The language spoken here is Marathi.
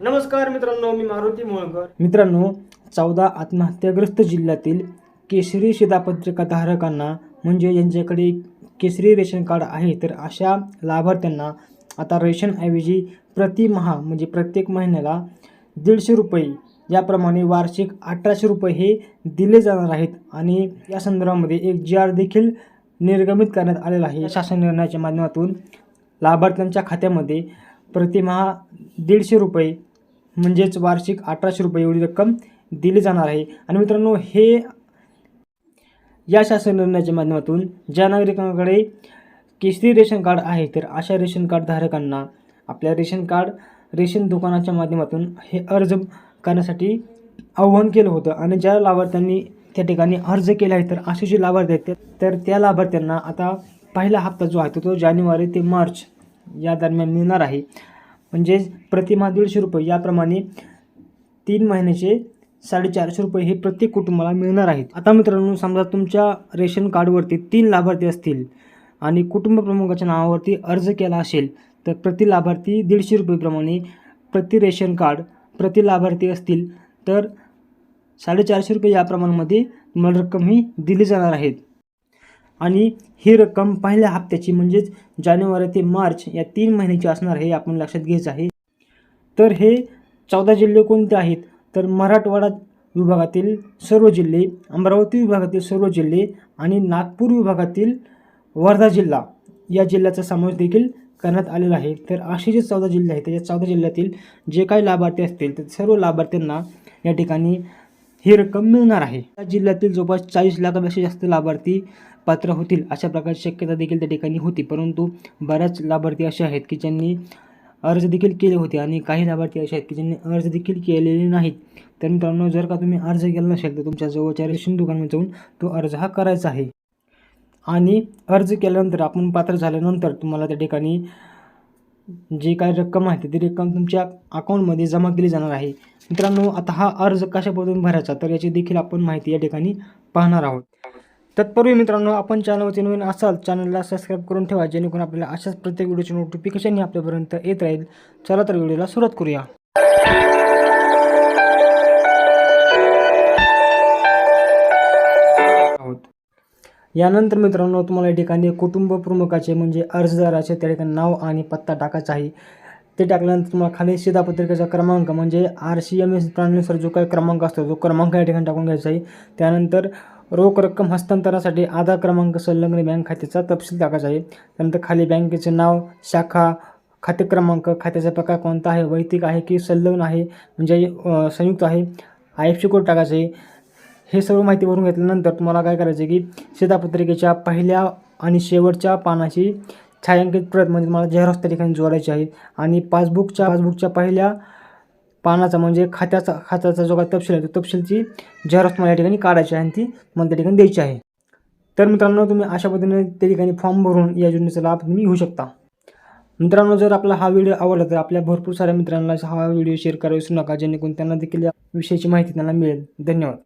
नमस्कार मित्रांनो मी मारुती मोळकर. मित्रांनो चौदा आत्महत्याग्रस्त जिल्ह्यातील केसरी शिधापत्रिका धारकांना म्हणजे यांच्याकडे केसरी रेशन कार्ड आहे तर अशा लाभार्थ्यांना आता रेशनऐवजी प्रतिमहा म्हणजे प्रत्येक महिन्याला दीडशे रुपये याप्रमाणे वार्षिक अठराशे रुपये हे दिले जाणार आहेत. आणि या संदर्भामध्ये एक जी आर देखील निर्गमित करण्यात आलेला आहे. शासन निर्णयाच्या माध्यमातून लाभार्थ्यांच्या खात्यामध्ये प्रतिमहा दीडशे रुपये म्हणजेच वार्षिक अठराशे रुपये एवढी रक्कम दिली जाणार आहे. आणि मित्रांनो हे या शासन निर्णयाच्या माध्यमातून ज्या नागरिकांकडे केसरी रेशन कार्ड आहे तर अशा रेशन कार्ड धारकांना आपल्या रेशन कार्ड रेशन दुकानाच्या माध्यमातून हे अर्ज करण्यासाठी आव्हान केलं होतं. आणि ज्या लाभार्थ्यांनी त्या ठिकाणी अर्ज केला आहे तर असे जे लाभार्थी आहेत तर त्या लाभार्थ्यांना आता पहिला हप्ता जो आहे तो जानेवारी ते मार्च या दरम्यान मिळणार आहे. म्हणजेच प्रतिमा दीडशे रुपये. याप्रमाणे तीन महिन्याचे साडेचारशे रुपये हे प्रत्येक कुटुंबाला मिळणार आहेत. आता मित्रांनो समजा तुमच्या रेशन कार्डवरती तीन लाभार्थी असतील आणि कुटुंब प्रमुखाच्या नावावरती अर्ज केला असेल तर प्रति लाभार्थी दीडशे रुपयेप्रमाणे प्रति रेशन कार्ड प्रति लाभार्थी असतील तर साडेचारशे रुपये या प्रमाणामध्ये तुम्हाला रक्कम ही दिली जाणार आहेत आणि ही रक्कम पहिल्या हप्त्याची म्हणजेच जानेवारी ते मार्च या तीन महिन्याची असणार हे आपण लक्षात घ्यायचं आहे. तर हे चौदा जिल्हे कोणते आहेत? तर मराठवाडा विभागातील सर्व जिल्हे अमरावती विभागातील सर्व जिल्हे आणि नागपूर विभागातील वर्धा जिल्हा या जिल्ह्याचा समावेश देखील करण्यात आलेला आहे. तर असे जे चौदा जिल्हे आहेत त्या चौदा जिल्ह्यातील जे काही लाभार्थी असतील तर सर्व लाभार्थ्यांना या ठिकाणी ही रक्कम मिळणार आहे. या जिल्ह्यातील जवळपास चाळीस लाखापेक्षा जास्त लाभार्थी पात्र होतील अशा प्रकारची शक्यता देखील त्या ठिकाणी होती. परंतु बऱ्याच लाभार्थी असे आहेत की ज्यांनी अर्ज देखील केले होते आणि काही लाभार्थी असे आहेत की ज्यांनी अर्ज देखील केलेले नाहीत. तर मित्रांनो जर का तुम्ही अर्ज केला नसेल तर तुमच्या जवळच्या रेशन दुकानात जाऊन तो अर्ज हा करायचा आहे. आणि अर्ज केल्यानंतर आपण पात्र झाल्यानंतर तुम्हाला त्या ठिकाणी जी काही रक्कम आहे ती रक्कम तुमच्या अकाउंटमध्ये जमा केली जाणार आहे. मित्रांनो आता हा अर्ज कशा पद्धतीने भरायचा तर याची देखील आपण माहिती या ठिकाणी पाहणार आहोत. तत्पूर्वी मित्रांनो आपण चॅनलवरती नवीन असाल चॅनलला सबस्क्राईब करून ठेवा जेणेकरून आपल्याला अशाच प्रत्येक व्हिडिओची नोटिफिकेशन ही आपल्यापर्यंत येत राहील. चला तर व्हिडिओला सुरुवात करूया. यानंतर मित्रांनो तुम्हाला या ठिकाणी कुटुंब प्रमुखाचे म्हणजे अर्जदाराचे त्या ठिकाणी नाव आणि पत्ता टाकायचा आहे. ते टाकल्यानंतर तुम्हाला खाली शिधापत्रिकेचा क्रमांक म्हणजे आर सी एम एस प्रणालीनुसार जो काही क्रमांक असतो तो क्रमांक या ठिकाणी टाकून घ्यायचा आहे. त्यानंतर रोख रक्कम हस्तांतरणासाठी आधार क्रमांक संलग्न बँक खात्याचा तपशील टाकायचा आहे. त्यानंतर खाली बँकेचे नाव शाखा खाते क्रमांक खात्याचा प्रकार कोणता आहे वैयक्तिक आहे की संलग्न आहे म्हणजे संयुक्त आहे आय एफ सी कोड टाकायचा आहे. हे सर्व माहिती भरून घेतल्यानंतर तुम्हाला काय करायचं आहे की शेतापत्रिकेच्या पहिल्या आणि शेवटच्या पानाची छायांकित प्रत म्हणजे तुम्हाला झेरॉक्स त्या ठिकाणी जोडायची आहे. आणि पासबुकच्या पासबुकच्या पहिल्या पानाचा म्हणजे खात्याचा खात्याचा जो काय तपशील आहे तो तपशीलची झेरॉक्स तुम्हाला या ठिकाणी काढायची आहे आणि ती तुम्हाला त्या ठिकाणी द्यायची आहे. तर मित्रांनो तुम्ही अशा पद्धतीने त्या ठिकाणी फॉर्म भरून या योजनेचा लाभ तुम्ही घेऊ शकता. मित्रांनो जर आपला हा व्हिडिओ आवडला तर आपल्या भरपूर साऱ्या मित्रांना हा व्हिडिओ शेअर करायला विसरू नका जेणेकरून त्यांना देखील या विषयाची माहिती त्यांना मिळेल. धन्यवाद.